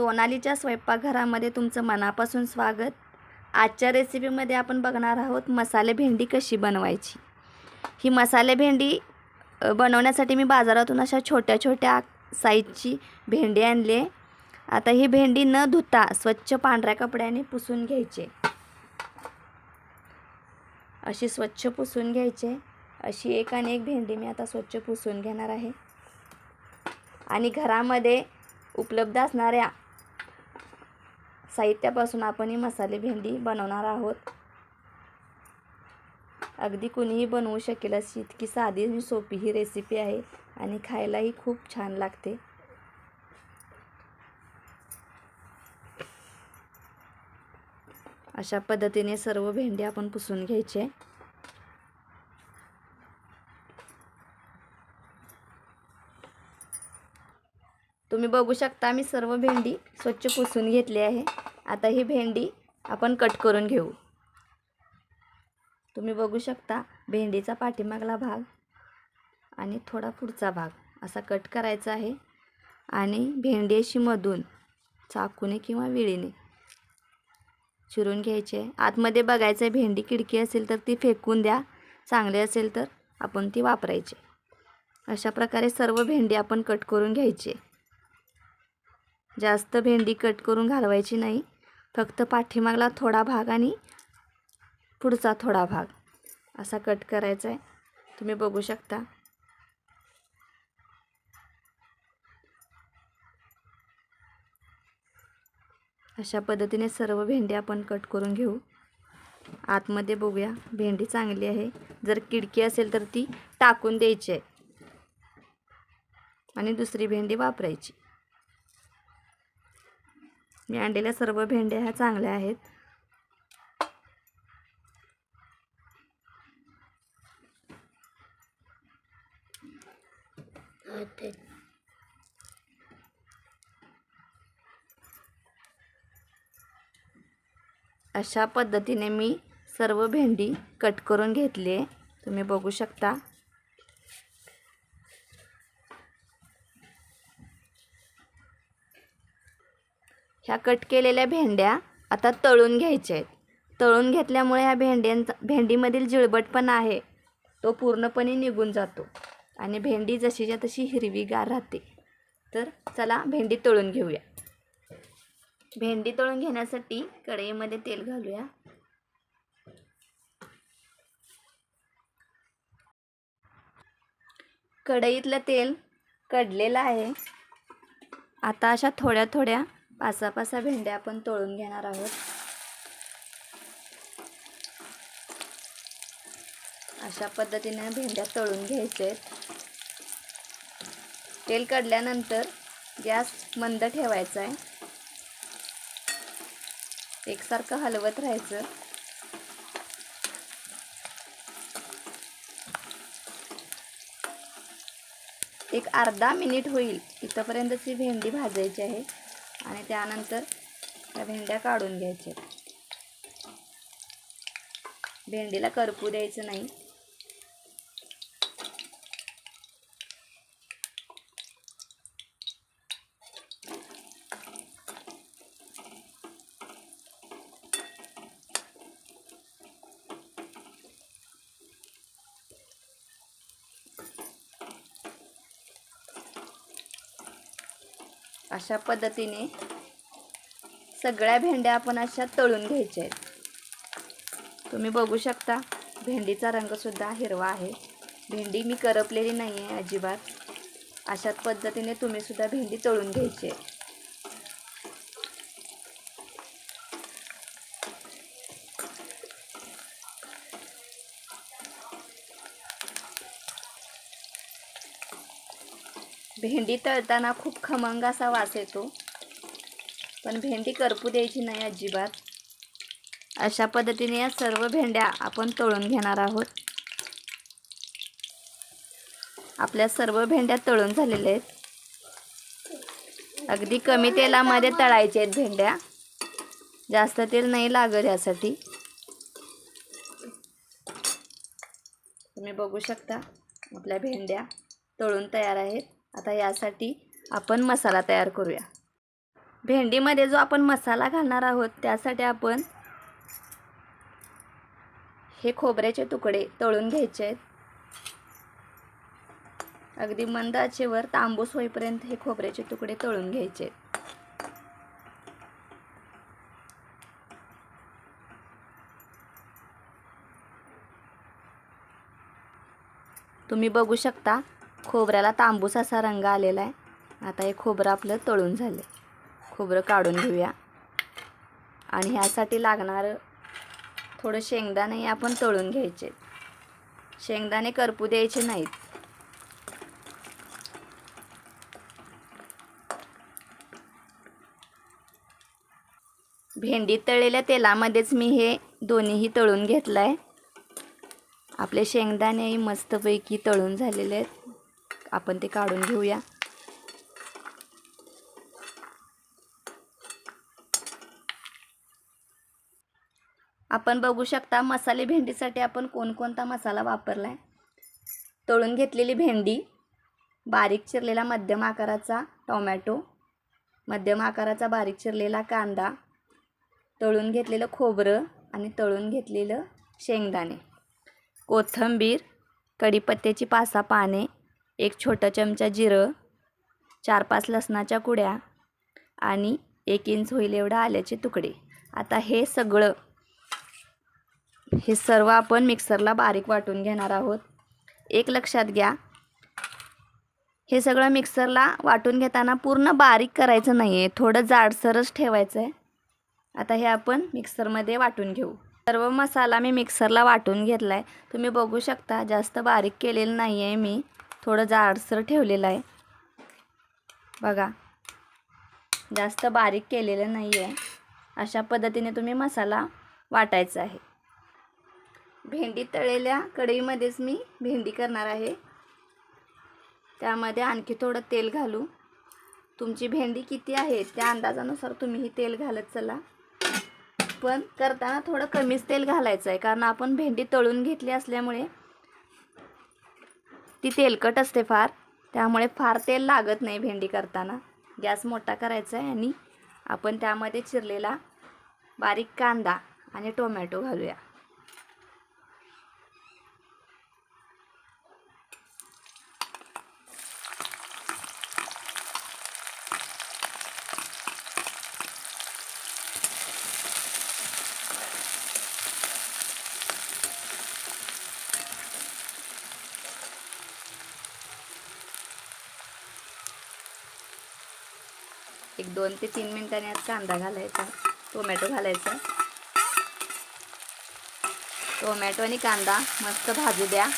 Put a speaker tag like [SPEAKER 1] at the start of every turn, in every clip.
[SPEAKER 1] सोनालीच्या स्वयंपाकघरामध्ये तुमचं मनापासून स्वागत. आजच्या रेसिपीमध्ये आपण बघणार आहोत मसाले भेंडी कशी बनवायची. ही मसाले भेंडी बनवण्यासाठी मी बाजारातून अशा छोट्या छोट्या साईजची भेंडी आणली आहे. आता ही भेंडी न धुता स्वच्छ पांढऱ्या कपड्याने पुसून घ्यायचे अशी स्वच्छ पुसून घ्यायचे अशी एक आणि एक भेंडी मी आता स्वच्छ पुसून घेणार आहे. आणि घरामध्ये उपलब्ध असणाऱ्या साहित्यापासून आपण ही मसाले भेंडी बनवणार आहोत. अगदी कुणीही बनवू शकेल अशी इतकी साधी आणि सोपी ही रेसिपी आहे आणि खायलाही खूप छान लागते. अशा पद्धतीने सर्व भेंडी आपण पुसून घ्यायचे. तुम्ही बघू शकता मी सर्व भेंडी स्वच्छ पुसून घेतली आहे. आता ही भेंडी आपण कट करून घेऊ. तुम्ही बघू शकता भेंडीचा पाठीमागला भाग आणि थोडा पुढचा भाग असा कट करायचा आहे. आणि भेंडी अशी मधून चाकूने किंवा विळीने चिरून घ्यायचे आतमध्ये बघायचं आहे भेंडी किडकी असेल तर ती फेकून द्या. चांगली असेल तर आपण ती वापरायची अशा प्रकारे सर्व भेंडी आपण कट करून घ्यायची जास्त भेंडी कट करून घालवायची नाही. फक्त पाठीमागला थोडा भाग आणि पुढचा थोडा भाग. असा कट करायचा आहे तुम्ही बघू शकता. अशा पद्धतीने सर्व भेंडी आपण कट करून घेऊ. आतमध्ये बघूया. भेंडी चांगली आहे. जर किडकी असेल तर ती टाकून द्यायची आहे. आणि दुसरी भेंडी वापरायची. मी आणलेल्या सर्व भेंड्या ह्या चांगल्या आहेत. अशा पद्धतीने मी सर्व भेंडी कट करून घेतली आहे. तुम्ही बघू शकता. ह्या कट केलेल्या भेंड्या आता तळून घ्यायच्या आहेत. तळून घेतल्यामुळे ह्या भेंड्यांचा भेंडीमधील जिळबटपणा आहे. तो पूर्णपणे निघून जातो आणि भेंडी जशीच्या तशी हिरवीगार राहते. तर चला भेंडी तळून घेऊया. भेंडी तळून घेण्यासाठी कढईमध्ये तेल घालूया. कढईतलं तेल कडलेलं आहे. आता अशा थोड्या थोड्या पासापासा भेंड्या आपण तळून घेणार आहोत. अशा पद्धतीने भेंड्या तळून घ्यायचे आहेत तेल कडल्यानंतर गॅस मंद ठेवायचा आहे. एकसारखं हलवत राहायचं. एक अर्धा मिनिट होईल. इथंपर्यंतच भेंडी भाजायची आहे. आणि त्यानंतर त्या भेंड्या काढून घ्यायच्या. भेंडीला करपू द्यायचं नाही. अशा पद्धतीने सगळ्या भेंड्या आपण अशा तळून घ्यायच्या आहेत. तुम्ही बघू शकता भेंडीचा रंगसुद्धा हिरवा आहे. भेंडी मी करपलेली नाही आहे अजिबात. अशाच पद्धतीने तुम्हीसुद्धा भेंडी तळून घ्यायची आहे. भेंडी तळताना खूप खमंग असा वास येतो. पण भेंडी करपू द्यायची नाही अजिबात. अशा पद्धतीने या सर्व भेंड्या आपण तळून घेणार आहोत. आपल्या सर्व भेंड्या तळून झालेल्या आहेत. अगदी कमी तेलामध्ये तळायचे आहेत भेंड्या. जास्त तेल नाही लागत यासाठी. तुम्ही बघू शकता आपल्या भेंड्या तळून तयार आहेत. आता यासाठी आपण मसाला तयार करूया. भेंडीमध्ये जो आपण मसाला घालणार आहोत त्यासाठी आपण हे खोबऱ्याचे तुकडे तळून घ्यायचे आहेत. अगदी मंद आचेवर तांबूस होईपर्यंत हे खोबऱ्याचे तुकडे तळून घ्यायचे आहेत. तुम्ही बघू शकता खोबऱ्याला तांबूस असा रंग आलेला आहे. आता हे खोबरं आपलं तळून झालं खोबरं काढून घेऊया. आणि ह्यासाठी लागणारं थोडं शेंगदाणे आपण तळून घ्यायचे. शेंगदाणे करपू द्यायचे नाहीत. भेंडी तळलेल्या तेलामध्येच मी हे दोन्हीही तळून घेतलं आहे आपले शेंगदाणेही मस्तपैकी तळून झालेले आहेत. आपण ते काढून घेऊया. आपण बघू शकता मसाले भेंडीसाठी आपण कोणकोणता मसाला वापरला आहे तळून घेतलेली भेंडी बारीक चिरलेला मध्यम आकाराचा टोमॅटो मध्यम आकाराचा बारीक चिरलेला कांदा तळून घेतलेलं खोबरं आणि तळून घेतलेलं शेंगदाणे. कोथिंबीर कढीपत्त्याची पासा पाने एक छोटा चमचा जिरं चार पाच लसणाच्या कुड्या आणि एक इंच होईल एवढं आल्याचे तुकडे. आता हे सगळं हे सर्व आपण मिक्सरला बारीक वाटून घेणार आहोत. एक लक्षात घ्या हे सगळं मिक्सरला वाटून घेताना पूर्ण बारीक करायचं नाही आहे थोडं जाडसरच ठेवायचं आहे आता हे आपण मिक्सरमध्ये वाटून घेऊ. सर्व मसाला मी मिक्सरला वाटून घेतला आहे तुम्ही बघू शकता जास्त बारीक केलेलं नाही आहे मी. थोडं जाडसर ठेवलेलं आहे. बघा जास्त बारीक केलेलं नाही आहे अशा पद्धतीने तुम्ही मसाला वाटायचा आहे. भेंडी तळलेल्या कढईमध्येच मी भेंडी करणार आहे. त्यामध्ये आणखी थोडं तेल घालू. तुमची भेंडी किती आहे त्या अंदाजानुसार तुम्ही ही तेल घालत चला. पण करताना थोडं कमीच तेल घालायचं आहे कारण आपण भेंडी तळून घेतली असल्यामुळे ती तेलकट असते फार. त्यामुळे फार तेल लागत नाही भेंडी करताना. गॅस मोठा करायचा आहे आणि आपण त्यामध्ये चिरलेला बारीक कांदा आणि टोमॅटो घालूया. एक दोन ते तीन मिनिटांनी आज कांदा घालायचा टोमॅटो घालायचा. टोमॅटो आणि कांदा मस्त भाजू द्या.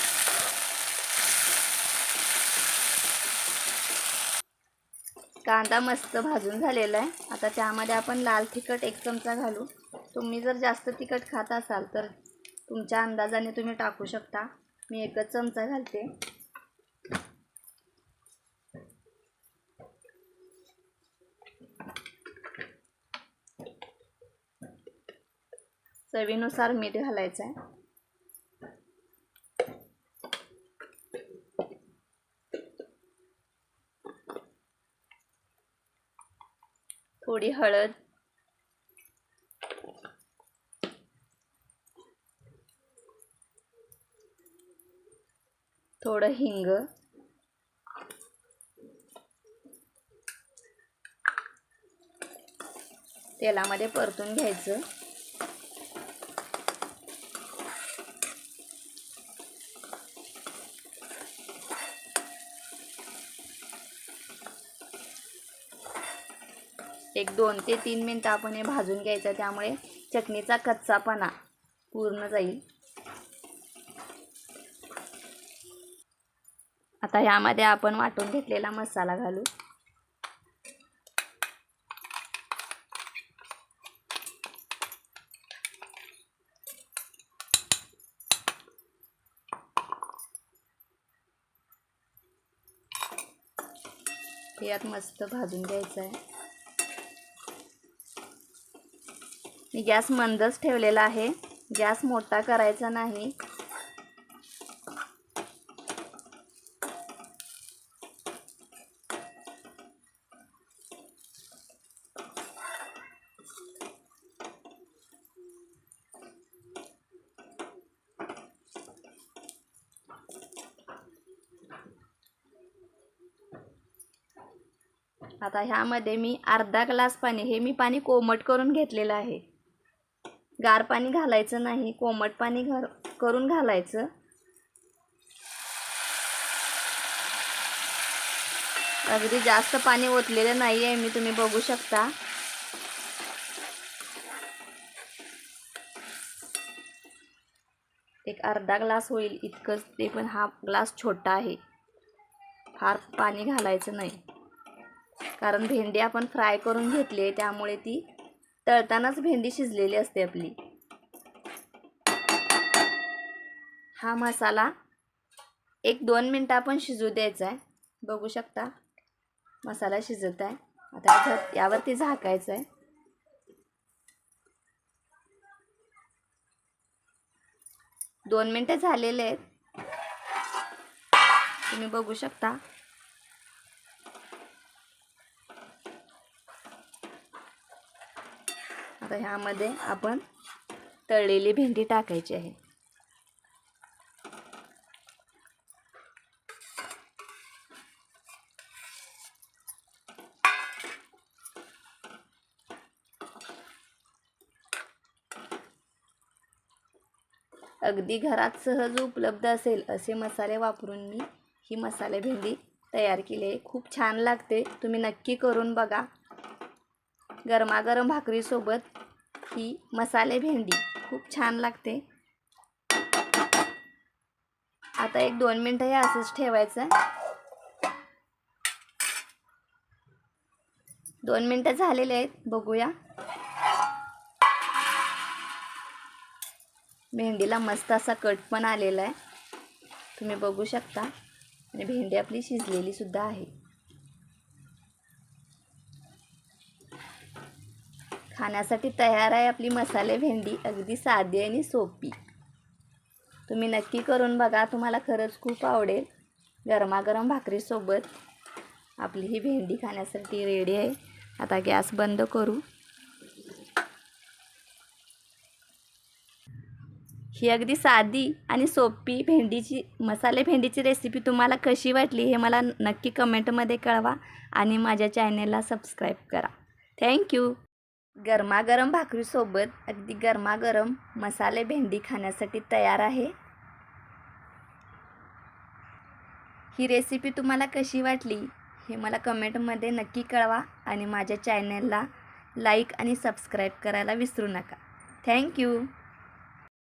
[SPEAKER 1] कांदा मस्त भाजून झालेला आहे. आता त्यामध्ये आपण लाल तिखट एक चमचा घालू. तुम्ही जर जास्त तिखट खात असाल तर तुमच्या अंदाजाने तुम्ही टाकू शकता. मी एकच चमचा घालते. चवीनुसार मीठ घालायचं आहे थोडी हळद. थोडं हिंग. तेलामध्ये परतून घ्यायचं. एक दोन ते तीन मिनटं आपण हे भाजून घ्यायचं. त्यामुळे चटणीचा कच्चापणा पूर्ण जाईल. आता ह्यामध्ये आपण वाटून घेतलेला मसाला घालू. यात मस्त भाजून घ्यायचं आहे. मी गॅस मंदच ठेवलेला आहे. गॅस मोठा करायचा नाही. आता ह्यामध्ये मी अर्धा ग्लास पाणी हे मी पाणी कोमट करून घेतलेलं आहे. गार पाणी घालायचं नाही कोमट पाणी घर करून घालायचं. अगदी जास्त पाणी ओतलेलं नाही आहे मी तुम्ही बघू शकता. एक अर्धा ग्लास होईल इतकंच ते पण हा ग्लास छोटा आहे. फार पाणी घालायचं नाही. कारण भेंडी आपण फ्राय करून घेतली आहे त्यामुळे ती तळतानाच भेंडी शिजलेली असते आपली. हा मसाला एक दोन मिनटं आपण शिजू द्यायचा आहे. बघू शकता मसाला शिजत आहे. आता यावरती झाकायचं आहे. दोन मिनटं झालेले आहेत. तुम्ही बघू शकता. आता ह्यामध्ये आपण तळलेली भेंडी टाकायची आहे. अगदी घरात सहज उपलब्ध असेल असे मसाले वापरून मी ही मसाले भेंडी तयार केली आहे. खूप छान लागते. तुम्ही नक्की करून बघा. गरमागरम भाकरीसोबत ही मसाले भेंडी. खूप छान लागते. आता एक दोन मिनटं हे असंच ठेवायचं. दोन मिनटं झालेले आहेत बघूया. भेंडीला मस्त असा कट पण आलेला आहे. तुम्ही बघू शकता. आणि भेंडी आपली शिजलेली सुद्धा आहे. खाण्यासाठी तयार आहे आपली मसाले भेंडी. अगदी साधी आणि सोपी. तुम्ही नक्की करून बघा. तुम्हाला खरंच खूप आवडेल. गरमागरम भाकरीसोबत आपली ही भेंडी खाण्यासाठी रेडी आहे. आता गॅस बंद करू. ही अगदी साधी आणि सोपी भेंडीची मसाले भेंडीची रेसिपी तुम्हाला कशी वाटली हे मला नक्की कमेंटमध्ये कळवा आणि माझ्या चॅनेलला सबस्क्राईब करा. थँक्यू गरमागरम भाकरीसोबत अगदी गरमागरम मसाले भेंडी खाण्यासाठी तयार आहे. ही रेसिपी तुम्हाला कशी वाटली हे मला कमेंटमध्ये नक्की कळवा आणि माझ्या चॅनलला लाईक आणि सबस्क्राईब करायला विसरू नका. थँक्यू